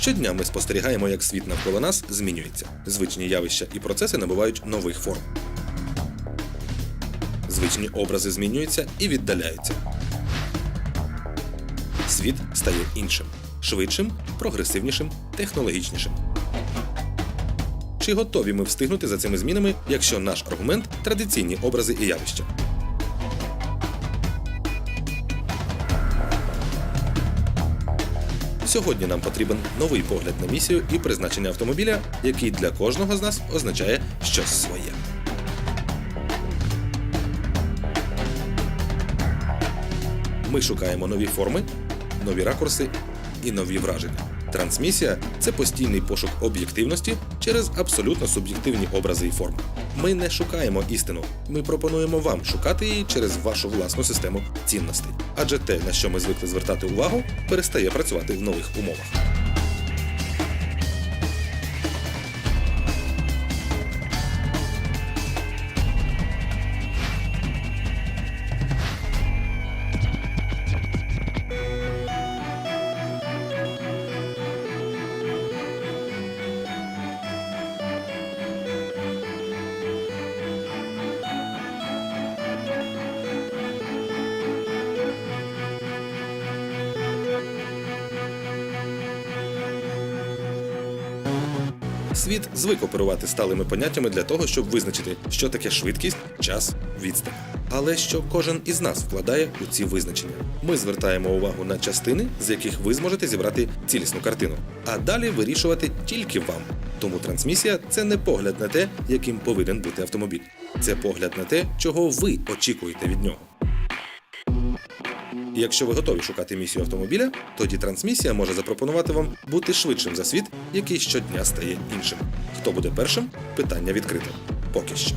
Щодня ми спостерігаємо, як світ навколо нас змінюється. Звичні явища і процеси набувають нових форм. Звичні образи змінюються і віддаляються. Світ стає іншим, швидшим, прогресивнішим, технологічнішим. Чи готові ми встигнути за цими змінами, якщо наш аргумент традиційні образи і явища? Сьогодні нам потрібен новий погляд на місію і призначення автомобіля, який для кожного з нас означає щось своє. Ми шукаємо нові форми, нові ракурси і нові враження. Трансмісія це постійний пошук об'єктивності через абсолютно суб'єктивні образи і форми. Ми не шукаємо істину, ми пропонуємо вам шукати її через вашу власну систему цінностей. Адже те, на що ми звикли звертати увагу, перестає працювати в нових умовах. Світ звик оперувати сталими поняттями для того, щоб визначити, що таке швидкість, час, відстань. Але що кожен із нас вкладає у ці визначення. Ми звертаємо увагу на частини, з яких ви зможете зібрати цілісну картину, а далі вирішувати тільки вам. Тому трансмісія це не погляд на те, яким повинен бути автомобіль. Це погляд на те, чого ви очікуєте від нього. Якщо ви готові шукати місію автомобіля, тоді трансмісія може запропонувати вам бути швидшим за світ, який щодня стає іншим. Хто буде першим? Питання відкрите. Поки що.